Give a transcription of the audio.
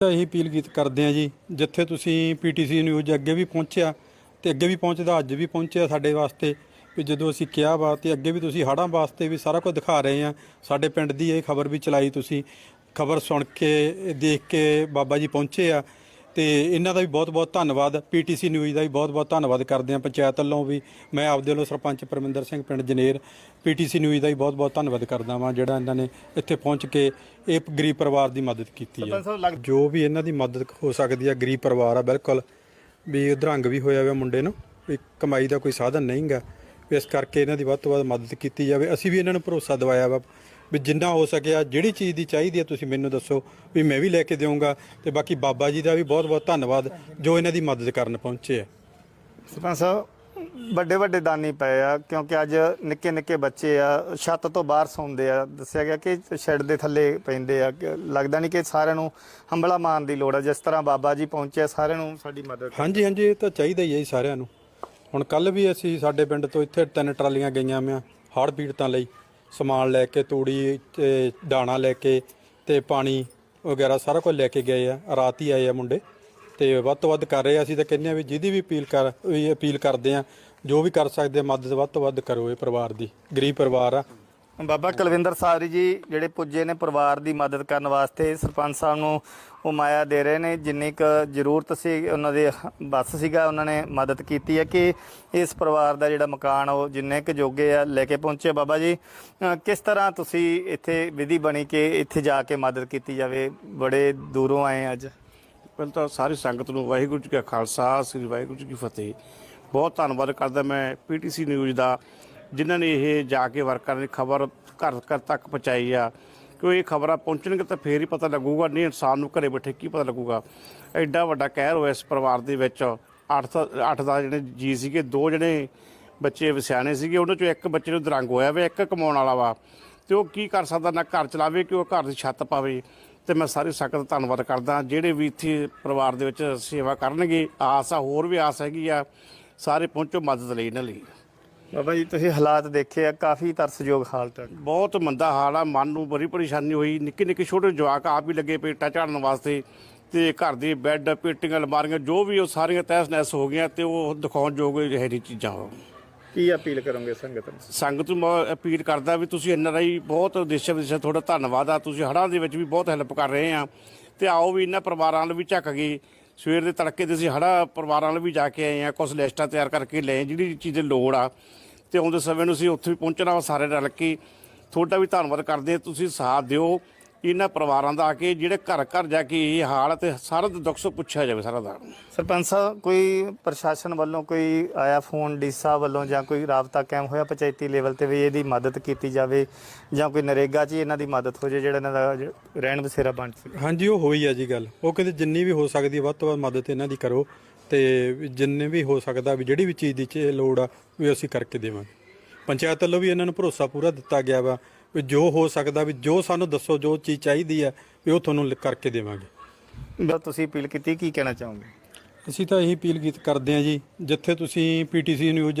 ਤਾਂ ਇਹੀ ਅਪੀਲ ਗੀਤ ਕਰਦੇ ਆ ਜੀ, ਜਿੱਥੇ ਤੁਸੀਂ ਪੀਟੀਸੀ ਨਿਊਜ਼ ਅੱਗੇ ਵੀ ਪਹੁੰਚਿਆ ਤੇ ਅੱਗੇ ਵੀ ਪਹੁੰਚਦਾ, ਅੱਜ ਵੀ ਪਹੁੰਚਿਆ ਸਾਡੇ ਵਾਸਤੇ, ਵੀ ਜਦੋਂ ਅਸੀਂ ਕਿਹਾ ਵਾ ਤੇ ਅੱਗੇ ਵੀ ਤੁਸੀਂ ਹੜ੍ਹਾਂ ਵਾਸਤੇ ਵੀ ਸਾਰਾ ਕੁਝ ਦਿਖਾ ਰਹੇ ਆ ਸਾਡੇ ਪਿੰਡ ਦੀ ਇਹ ਖਬਰ ਵੀ ਚਲਾਈ ਤੁਸੀਂ, ਖਬਰ ਸੁਣ ਕੇ, ਦੇਖ ਕੇ ਬਾਬਾ ਜੀ ਪਹੁੰਚੇ ਆ। ਤੇ ਇਹਨਾਂ ਦਾ ਵੀ ਬਹੁਤ-ਬਹੁਤ ਧੰਨਵਾਦ। ਪੀਟੀਸੀ ਨਿਊਜ਼ ਦਾ ਵੀ ਬਹੁਤ-ਬਹੁਤ ਧੰਨਵਾਦ ਕਰਦੇ ਆ ਪੰਚਾਇਤ ਵੱਲੋਂ ਵੀ। ਮੈਂ ਆਪਦੇ ਵੱਲੋਂ ਸਰਪੰਚ ਪਰਮਿੰਦਰ ਸਿੰਘ ਪਿੰਡ ਜਨੇਰ ਪੀਟੀਸੀ ਨਿਊਜ਼ ਦਾ ਵੀ ਬਹੁਤ-ਬਹੁਤ ਧੰਨਵਾਦ ਕਰਦਾ ਵਾਂ ਜਿਹੜਾ ਇਹਨਾਂ ਨੇ ਇੱਥੇ ਪਹੁੰਚ ਕੇ ਇਹ ਗਰੀਬ ਪਰਿਵਾਰ ਦੀ ਮਦਦ ਕੀਤੀ ਹੈ। ਜੋ ਵੀ ਇਹਨਾਂ ਦੀ ਮਦਦ ਹੋ ਸਕਦੀ ਆ ਗਰੀਬ ਪਰਿਵਾਰ ਆ ਬਿਲਕੁਲ। ਵੀ ਉਧਰੰਗ ਵੀ ਹੋਇਆ ਹੋਇਆ ਮੁੰਡੇ ਨੂੰ ਵੀ ਕਮਾਈ ਦਾ ਕੋਈ ਸਾਧਨ ਨਹੀਂਗਾ। ਵੀ ਇਸ ਕਰਕੇ ਇਹਨਾਂ ਦੀ ਵੱਧ ਤੋਂ ਵੱਧ ਮਦਦ ਕੀਤੀ ਜਾਵੇ। ਅਸੀਂ ਵੀ ਇਹਨਾਂ ਨੂੰ ਭਰੋਸਾ ਦਿਵਾਇਆ ਵਾ। ਵੀ ਜਿੰਨਾ ਹੋ ਸਕਿਆ ਜਿਹੜੀ ਚੀਜ਼ ਦੀ ਚਾਹੀਦੀ ਹੈ ਤੁਸੀਂ ਮੈਨੂੰ ਦੱਸੋ ਵੀ ਮੈਂ ਵੀ ਲੈ ਕੇ ਦੇਵਾਂਗਾ ਤੇ ਬਾਕੀ ਬਾਬਾ ਜੀ ਦਾ ਵੀ ਬਹੁਤ ਬਹੁਤ ਧੰਨਵਾਦ ਜੋ ਇਹਨਾਂ ਦੀ ਮਦਦ ਕਰਨ ਪਹੁੰਚੇ ਆ। ਸਰਪੰਚ ਸਾਹਿਬ ਵੱਡੇ ਵੱਡੇ ਦਾਨੀ ਪਏ ਆ ਕਿਉਂਕਿ ਅੱਜ ਨਿੱਕੇ ਨਿੱਕੇ ਬੱਚੇ ਆ ਛੱਤ ਤੋਂ ਬਾਹਰ ਸੌਂਦੇ ਆ ਦੱਸਿਆ ਗਿਆ ਕਿ ਸ਼ੈੱਡ ਦੇ ਥੱਲੇ ਪੈਂਦੇ ਆ ਲੱਗਦਾ ਨਹੀਂ ਕਿ ਸਾਰਿਆਂ ਨੂੰ ਹੰਬਲਾ ਮਾਰਨ ਦੀ ਲੋੜ ਆ ਜਿਸ ਤਰ੍ਹਾਂ ਬਾਬਾ ਜੀ ਪਹੁੰਚੇ ਸਾਰਿਆਂ ਨੂੰ ਸਾਡੀ ਮਦਦ ਹਾਂਜੀ ਹਾਂਜੀ ਇਹ ਤਾਂ ਚਾਹੀਦਾ ਹੀ ਹੈ ਜੀ ਸਾਰਿਆਂ ਨੂੰ। ਹੁਣ ਕੱਲ ਵੀ ਅਸੀਂ ਸਾਡੇ ਪਿੰਡ ਤੋਂ ਇੱਥੇ ਤਿੰਨ ਟਰਾਲੀਆਂ ਗਈਆਂ ਮਿਆਂ ਹੜ੍ਹ ਪੀੜਤਾਂ ਲਈ। ਸਮਾਨ ਲੈ ਕੇ, ਤੂੜੀ ਤੇ ਦਾਣਾ ਲੈ ਕੇ ਤੇ ਪਾਣੀ ਵਗੈਰਾ ਸਾਰਾ ਕੁਝ ਲੈ ਕੇ ਗਏ ਆ। ਰਾਤ ਹੀ ਆਏ ਆ ਮੁੰਡੇ ਤੇ ਵੱਧ ਤੋਂ ਵੱਧ ਕਰ ਰਹੇ ਆ। ਅਸੀਂ ਤਾਂ ਕਹਿੰਦੇ ਆ ਵੀ ਜਿਹਦੀ ਵੀ ਅਪੀਲ ਕਰ, ਵੀ ਅਪੀਲ ਕਰਦੇ ਆ, ਜੋ ਵੀ ਕਰ ਸਕਦੇ ਆ, ਮਦਦ ਵੱਧ ਤੋਂ ਵੱਧ ਕਰੋ ਇਹ ਪਰਿਵਾਰ ਦੀ। ਗਰੀਬ ਪਰਿਵਾਰ ਆ। ਬਾਬਾ ਕੁਲਵਿੰਦਰ ਸਾਰੀ ਜੀ ਜਿਹੜੇ ਪੁੱਜੇ ਨੇ ਪਰਿਵਾਰ ਦੀ ਮਦਦ ਕਰਨ ਵਾਸਤੇ, ਸਰਪੰਚ ਸਾਹਿਬ ਨੂੰ ਉਹ ਮਾਇਆ ਦੇ ਰਹੇ ਨੇ। ਜਿੰਨੀ ਕੁ ਜ਼ਰੂਰਤ ਸੀ, ਉਹਨਾਂ ਦੇ ਬਸ ਸੀਗਾ, ਉਹਨਾਂ ਨੇ ਮਦਦ ਕੀਤੀ ਹੈ ਕਿ ਇਸ ਪਰਿਵਾਰ ਦਾ ਜਿਹੜਾ ਮਕਾਨ ਉਹ ਜਿੰਨੇ ਕੁ ਜੋਗੇ ਆ, ਲੈ ਕੇ ਪਹੁੰਚੇ। ਬਾਬਾ ਜੀ ਕਿਸ ਤਰ੍ਹਾਂ ਤੁਸੀਂ ਇੱਥੇ ਵਿਧੀ ਬਣੀ ਕਿ ਇੱਥੇ ਜਾ ਕੇ ਮਦਦ ਕੀਤੀ ਜਾਵੇ? ਬੜੇ ਦੂਰੋਂ ਆਏ ਅੱਜ। ਪਹਿਲਾਂ ਤਾਂ ਸਾਰੀ ਸੰਗਤ ਨੂੰ ਵਾਹਿਗੁਰੂ ਜੀ ਕਾ ਖਾਲਸਾ, ਸ੍ਰੀ ਵਾਹਿਗੁਰੂ ਜੀ ਕੀ ਫਤਿਹ। ਬਹੁਤ ਧੰਨਵਾਦ ਕਰਦਾ ਮੈਂ ਪੀਟੀਸੀ ਨਿਊਜ਼ ਦਾ। ਜਿਨ੍ਹਾਂ ਨੇ ਇਹ ਜਾ ਕੇ ਵਰਕਰਾਂ ਦੀ ਖਬਰ ਘਰ ਘਰ ਤੱਕ ਪਹੁੰਚਾਈ ਆ ਕਿ ਇਹ ਖਬਰਾਂ ਪਹੁੰਚਣਗੇ ਤਾਂ ਫੇਰ ਹੀ ਪਤਾ ਲੱਗੂਗਾ, ਨਹੀਂ ਇਨਸਾਨ ਨੂੰ ਘਰੇ ਬੈਠੇ ਕੀ ਪਤਾ ਲੱਗੂਗਾ। ਐਡਾ ਵੱਡਾ ਕਹਿਰ ਹੋਇਆ ਇਸ ਪਰਿਵਾਰ ਦੇ ਵਿੱਚ। 8 ਅੱਠ ਦਾ ਜਿਹੜੇ ਜੀ ਸੀਗੇ, ਦੋ ਜਿਹੜੇ ਬੱਚੇ ਵਿਸਿਆਣੇ ਸੀਗੇ, ਉਹਨਾਂ ਚੋਂ ਇੱਕ ਬੱਚੇ ਨੂੰ ਦਰੰਗ ਹੋਇਆ ਵਾ, ਇੱਕ ਕਮਾਉਣ ਵਾਲਾ ਵਾ। ਤੇ ਉਹ ਕੀ ਕਰ ਸਕਦਾ, ਨਾ ਘਰ ਚਲਾਵੇ ਕਿ ਉਹ ਘਰ ਦੀ ਛੱਤ ਪਾਵੇ। ਤੇ ਮੈਂ ਸਾਰੀ ਸਖ਼ਤ ਧੰਨਵਾਦ ਕਰਦਾ, ਜਿਹੜੇ ਵੀ ਇੱਥੇ ਪਰਿਵਾਰ ਦੇ ਵਿੱਚ ਸੇਵਾ ਕਰਨਗੇ, ਆਸ ਆ, ਹੋਰ ਵੀ ਆਸ ਹੈਗੀ ਆ, ਸਾਰੇ ਪਹੁੰਚੋ ਮਦਦ ਲਈ ਇਹਨਾਂ ਲਈ। ਬਾਬਾ ਜੀ ਤੁਸੀਂ ਹਾਲਾਤ ਦੇਖੇ ਆ ਕਾਫੀ ਤਰਸਯੋਗ ਹਾਲਤ ਹੈ ਬਹੁਤ ਮੰਦਾ ਹਾਲ ਆ ਮਨ ਨੂੰ ਬੜੀ ਪਰੇਸ਼ਾਨੀ ਹੋਈ। ਨਿੱਕੇ ਨਿੱਕੇ ਛੋਟੇ ਜਵਾਕ ਆਪ ਹੀ ਲੱਗੇ ਪੇਟਾ ਝਾੜਨ ਵਾਸਤੇ ਤੇ ਘਰ ਦੇ ਬੈੱਡ ਪੇਟੀਆਂ ਅਲਮਾਰੀਆਂ ਜੋ ਵੀ ਉਹ ਸਾਰੀਆਂ ਤਹਿਸ ਨਹਿਸ ਹੋ ਗਈਆਂ ਤੇ ਉਹ ਦਿਖਾਉਣ ਯੋਗ ਹੈ ਨਹੀਂ ਚੀਜ਼ਾਂ ਉਹ ਕੀ ਅਪੀਲ ਕਰੋਗੇ ਸੰਗਤ ਨੂੰ? ਸੰਗਤ ਨੂੰ ਮੈਂ ਅਪੀਲ ਕਰਦਾ ਵੀ ਤੁਸੀਂ ਐਨਆਰਆਈ ਬਹੁਤ ਦੇਸ਼ਾਂ ਵਿਦੇਸ਼ਾਂ ਤੁਹਾਡਾ ਧੰਨਵਾਦ ਆ। ਤੁਸੀਂ ਹੜ੍ਹਾਂ ਦੇ ਵਿੱਚ ਵੀ ਬਹੁਤ ਹੈਲਪ ਕਰ ਰਹੇ ਆ। ਤੇ ਆਓ ਵੀ ਇਹਨਾਂ ਪਰਿਵਾਰਾਂ ਨਾਲ ਵੀ ਝੱਕ ਗਏ ਸਵੇਰ ਦੇ ਤੜਕੇ 'ਤੇ ਅਸੀਂ ਹੜ੍ਹਾਂ ਪਰਿਵਾਰਾਂ ਨਾਲ ਵੀ ਜਾ ਕੇ ਆਏ ਆ ਕੁਝ ਲਿਸਟਾਂ ਤਿਆਰ ਕਰਕੇ ਲਏ ਜਿਹੜੀ ਚੀਜ਼ ਦੀ ਲੋੜ ਆ। ਤੇ ਆਉਂਦੇ ਸਮੇਂ ਨੂੰ ਅਸੀਂ ਉੱਥੇ ਵੀ ਪਹੁੰਚਣਾ ਵਾ ਸਾਰੇ ਰਲ ਕੇ। ਤੁਹਾਡਾ ਵੀ ਧੰਨਵਾਦ ਕਰਦੇ ਆ ਤੁਸੀਂ ਸਾਥ ਦਿਓ। ਇਹਨਾਂ ਪਰਿਵਾਰਾਂ ਦਾ ਆ ਕੇ ਜਿਹੜੇ ਘਰ ਘਰ ਜਾ ਕੇ ਇਹ ਹਾਲ ਤੇ ਸਾਰਾ ਦੁੱਖ ਸੁੱਖ ਪੁੱਛਿਆ ਜਾਵੇ ਸਾਰਾ ਦਾ। ਸਰਪੰਚ ਸਾਹਿਬ ਕੋਈ ਪ੍ਰਸ਼ਾਸਨ ਵੱਲੋਂ ਕੋਈ ਆਇਆ ਫੋਨ ਡੀਸਾ ਵੱਲੋਂ ਜਾਂ ਕੋਈ ਰਾਬਤਾ ਕਾਇਮ ਹੋਇਆ ਪੰਚਾਇਤੀ ਲੈਵਲ ਤੇ ਵੀ ਇਹਦੀ ਮਦਦ ਕੀਤੀ ਜਾਵੇ ਜਾਂ ਕੋਈ ਨਰੇਗਾ 'ਚ ਹੀ ਇਹਨਾਂ ਦੀ ਮਦਦ ਹੋ ਜਾਏ ਜਿਹੜਾ ਇਹਨਾਂ ਦਾ ਜ- ਰਹਿਣ ਬਸੇਰਾ ਬਣ ਸਕੇ? ਹਾਂਜੀ ਉਹ ਹੋਈ ਆ ਜੀ ਗੱਲ। ਉਹ ਕਹਿੰਦੇ ਜਿੰਨੀ ਵੀ ਹੋ ਸਕਦੀ ਹੈ ਵੱਧ ਤੋਂ ਵੱਧ ਮਦਦ ਇਹਨਾਂ ਦੀ ਕਰੋ ਤੇ ਵੀ ਜਿੰਨੇ ਵੀ ਹੋ ਸਕਦਾ ਵੀ ਜਿਹੜੀ ਵੀ ਚੀਜ਼ ਦੀ ਚ ਲੋੜ ਆ ਵੀ ਅਸੀਂ ਕਰਕੇ ਦੇਵਾਂਗੇ। ਪੰਚਾਇਤ ਵੱਲੋਂ ਵੀ ਇਹਨਾਂ ਨੂੰ ਭਰੋਸਾ ਪੂਰਾ ਦਿੱਤਾ ਗਿਆ ਵਾ ਵੀ ਜੋ ਹੋ ਸਕਦਾ ਵੀ ਜੋ ਸਾਨੂੰ ਦੱਸੋ ਜੋ ਚੀਜ਼ ਚਾਹੀਦੀ ਆ ਵੀ ਉਹ ਤੁਹਾਨੂੰ ਲ- ਕਰਕੇ ਦੇਵਾਂਗੇ। ਬਸ ਤੁਸੀਂ ਅਪੀਲ ਕੀਤੀ ਕੀ ਕਹਿਣਾ ਚਾਹੋਗੇ? ਅਸੀਂ ਤਾਂ ਇਹੀ ਅਪੀਲ ਗੀਤ ਕਰਦੇ ਆ ਜੀ ਜਿੱਥੇ ਤੁਸੀਂ ਪੀਟੀਸੀ ਨਿਊਜ਼